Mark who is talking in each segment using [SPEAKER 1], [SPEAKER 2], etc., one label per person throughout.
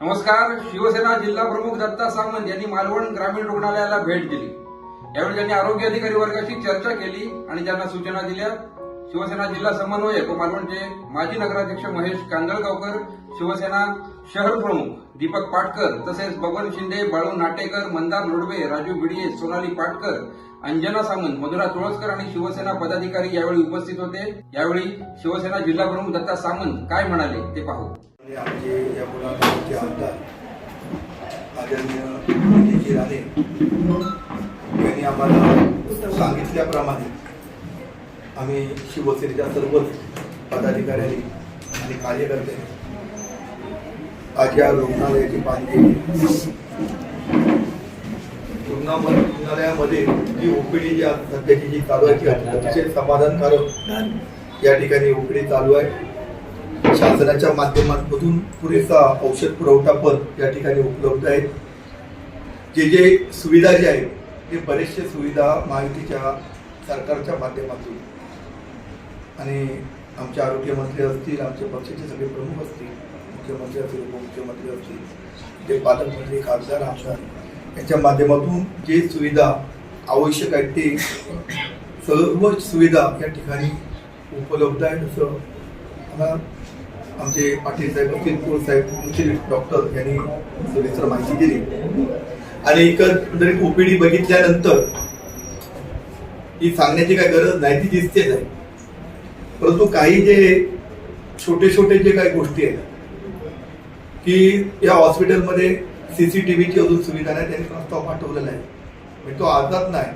[SPEAKER 1] नमस्कार शिवसेना जिल्हा प्रमुख दत्ता सामंत यांनी मालवण ग्रामीण रुग्णालयाला भेट दिली. यावेळी त्यांनी आरोग्य अधिकारी वर्गाशी चर्चा केली आणि त्यांना सूचना दिल्या. शिवसेना जिल्हा समन्वयक व मालवणचे माजी नगराध्यक्ष महेश कांदळगावकर शिवसेना शहर प्रमुख दीपक पाटकर तसेच बबन शिंदे बाळू नाटेकर मंदार लोडवे राजू भिडिये सोनाली पाटकर अंजना सामंत मधुरा तुळसकर आणि शिवसेना पदाधिकारी यावेळी उपस्थित होते. यावेळी शिवसेना जिल्हा प्रमुख दत्ता सामंत काय म्हणाले ते पाहू.
[SPEAKER 2] आणि आमचे या मुलांचे आमदार आदरणीय नितीनजी राणे यांनी आम्हाला सांगितल्याप्रमाणे आम्ही शिवसेनेच्या सर्वच पदाधिकाऱ्यांनी आणि कार्यकर्त्यांनी आज या रुग्णालयाची पाणी रुग्णामध्ये रुग्णालयामध्ये जी ओपीडी जी सध्याची जी चालू आहे ती अतिशय समाधानकारक या ठिकाणी ओपीडी चालू आहे. शासनाच्या माध्यमातून पुरेसा औषध पुरवठा पण या ठिकाणी उपलब्ध आहे. जे जे सुविधा जे आहेत ते बरेचसे सुविधा महायुतीच्या सरकारच्या माध्यमातून. आणि आमचे आरोग्यमंत्री असतील आमचे पक्षाचे सगळे प्रमुख असतील मुख्यमंत्री असतील उपमुख्यमंत्री असतील जे पालकमंत्री खासदार आमदार यांच्या माध्यमातून जे सुविधा आवश्यक आहेत ते सर्व सुविधा या ठिकाणी उपलब्ध आहेत. असं मला आमचे पाटील साहेब असतील कुळ साहेब असतील डॉक्टर यांनी सविस्तर माहिती दिली. आणि एकंदरीत ओपीडी बघितल्यानंतर ही सांगण्याची काही गरज नाही ती दिसतेच आहे. परंतु काही जे छोटे छोटे जे काही गोष्टी आहेत की या हॉस्पिटलमध्ये सीसीटीव्हीची अजून सुविधा नाही त्यांनी प्रस्ताव पाठवलेला आहे. म्हणजे तो आजात नाही.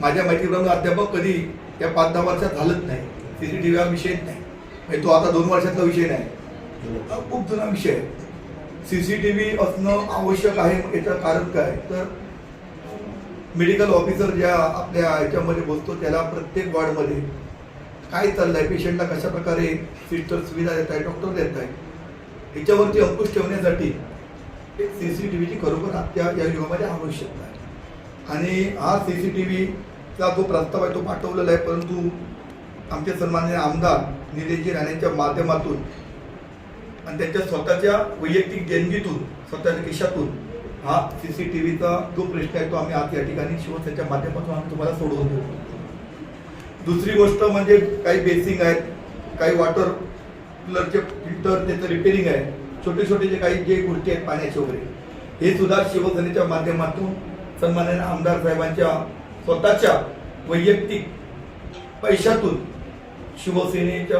[SPEAKER 2] माझ्या माहितीप्रमाणे अध्यापक कधी या पाच दहा वर्षात झालंच नाही. सीसीटीव्ही हा विषयच नाही. म्हणजे तो आता दोन वर्षातला विषय नाही. खूप जुना विषय. आहे व्ही असणं आवश्यक आहे याचं कारण काय? तर मेडिकल ऑफिसर ज्या आपल्या याच्यामध्ये बसतो त्याला प्रत्येक वॉर्डमध्ये काय चाललंय? पेशंटला कशा प्रकारे सिस्टर सुविधा देत आहे डॉक्टर देत आहे याच्यावरती अंकुश ठेवण्यासाठी सी सी टी व्हीची खरोखर आजच्या या युगामध्ये आवश्यकता आहे. आणि हा सी सी टी व्हीचा जो प्रस्ताव आहे तो पाठवलेला आहे परंतु आमचे सन्माननीय आमदार निलेशजी राणेंच्या माध्यमातून आणि त्यांच्या स्वतःच्या वैयक्तिक देणगीतून स्वतःच्या खिशातून हा सी सी टी व्हीचा जो प्रश्न आहे तो आम्ही आज या ठिकाणी शिवसेनेच्या माध्यमातून आम्ही तुम्हाला सोडवून देतो दुसरी गोष्ट म्हणजे काही बेसिंग आहेत काही वॉटर कूलरचे फिल्टर त्याचं रिपेरिंग आहे छोटे छोटे जे काही जे गोष्टी आहेत पाण्याचे वगैरे हे सुद्धा शिवसेनेच्या माध्यमातून सन्मान्य आमदार साहेबांच्या स्वतःच्या वैयक्तिक पैशातून शिवसेनेच्या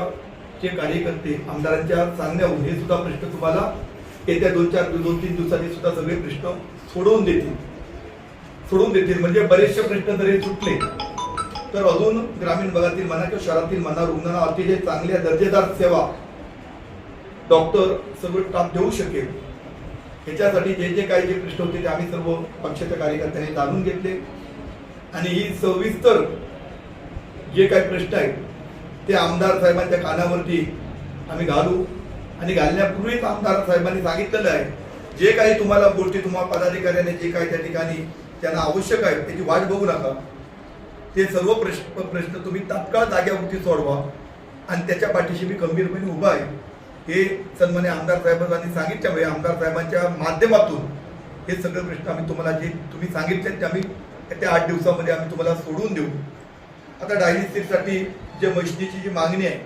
[SPEAKER 2] जे कार्यकर्ते आमदारांच्या सांगण्यावरून हे सुद्धा प्रश्न तुम्हाला येत्या दोन चार दोन तीन दिवसांनी सुद्धा सगळे प्रश्न सोडवून देतील. सोडून देतील. म्हणजे बरेचसे प्रश्न जरी सुटले तर अजून ग्रामीण भागातील म्हणा किंवा शहरातील म्हणा रुग्णांना अतिशय चांगल्या दर्जेदार सेवा डॉक्टर सगळं स्टाफ देऊ शकेल. ह्याच्यासाठी जे जे काही जे प्रश्न होते ते आम्ही सर्व पक्षाच्या कार्यकर्त्यांनी जाणून घेतले. आणि ही सविस्तर जे काही प्रश्न आहेत ते आमदार साहेबांच्या कानावरती आम्ही घालू. आणि घालण्यापूर्वीच आमदार साहेबांनी सांगितलेलं आहे जे काही तुम्हाला गोष्टी तुम्हाला पदाधिकाऱ्याने जे काही त्या ठिकाणी त्यांना आवश्यक आहे त्याची वाट बघू नका. ते सर्व प्रश्न प्रश्न तुम्ही तात्काळ जाग्यावरती सोडवा. आणि त्याच्या पाठीशी मी गंभीरपणे उभा आहे. हे सन्मान्य आमदार साहेबांनी सांगितल्यामुळे आमदार साहेबांच्या माध्यमातून हे सगळे प्रश्न आम्ही तुम्हाला जे तुम्ही सांगितले ते आम्ही त्या आठ दिवसामध्ये आम्ही तुम्हाला सोडून देऊ. आता डायलिसिससाठी जे मशिनीची जी मागणी आहे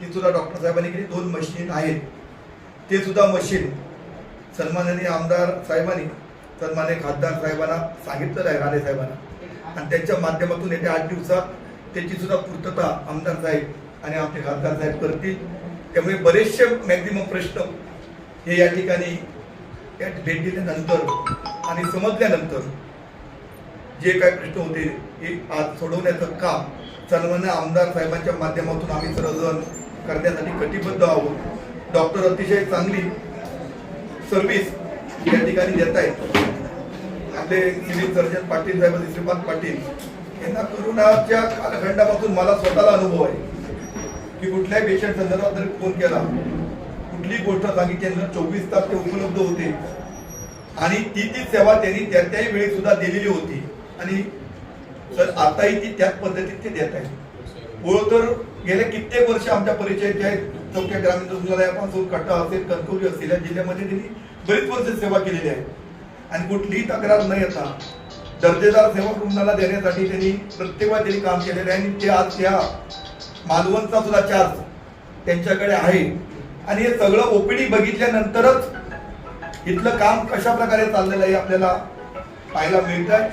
[SPEAKER 2] ती सुद्धा डॉक्टर साहेबांनी केली. दोन मशीन आहेत. ते सुद्धा मशीन सन्माननीय आमदार साहेबांनी सन्मान्य खासदार साहेबांना सांगितलेलं आहे राणे साहेबांना. आणि त्यांच्या माध्यमातून येत्या आठ दिवसात त्याची सुद्धा पूर्तता आमदार साहेब आणि आमचे खासदार साहेब करतील. त्यामुळे बरेचसे मॅक्झिमम प्रश्न हे या ठिकाणी या भेट दिल्यानंतर आणि समजल्यानंतर जे काही प्रश्न होते हे आज सोडवण्याचं काम सन्मान्य आमदार साहेबांच्या माध्यमातून आम्ही सर्वजण करण्यासाठी कटिबद्ध आहोत. डॉक्टर अतिशय चांगली सर्व्हिस या ठिकाणी देत आहेत. आपले सिव्हिल सर्जन पाटील साहेब श्रीपाद पाटील यांना करोनाच्या कालखंडापासून मला स्वतःला अनुभव आहे की कुठल्याही पेशंट संदर्भात जर फोन केला कुठलीही गोष्ट सांगितली चोवीस तास ते उपलब्ध होते आणि ती ती सेवा त्यांनी त्या त्याही वेळी सुद्धा दिलेली होती. आणि तर आताही ती त्याच पद्धतीत ते देत आहेत ओळ तर गेल्या कित्येक वर्ष आमच्या परिचयात जे आहेत चौक्या ग्रामीण रुग्णालयापासून कट्टा असेल कणकवली असेल या जिल्ह्यामध्ये त्यांनी बरीच वर्ष सेवा केलेली आहे. आणि कुठलीही तक्रार न येता दर्जेदार सेवा रुग्णाला देण्यासाठी त्यांनी प्रत्येक वेळा त्यांनी काम केलेलं आहे. आणि ते आज त्या मालवणचा सुद्धा चार्ज त्यांच्याकडे आहे. आणि हे सगळं ओपीडी बघितल्यानंतरच इथलं काम कशा प्रकारे चाललेलं आहे आपल्याला पाहायला मिळत आहे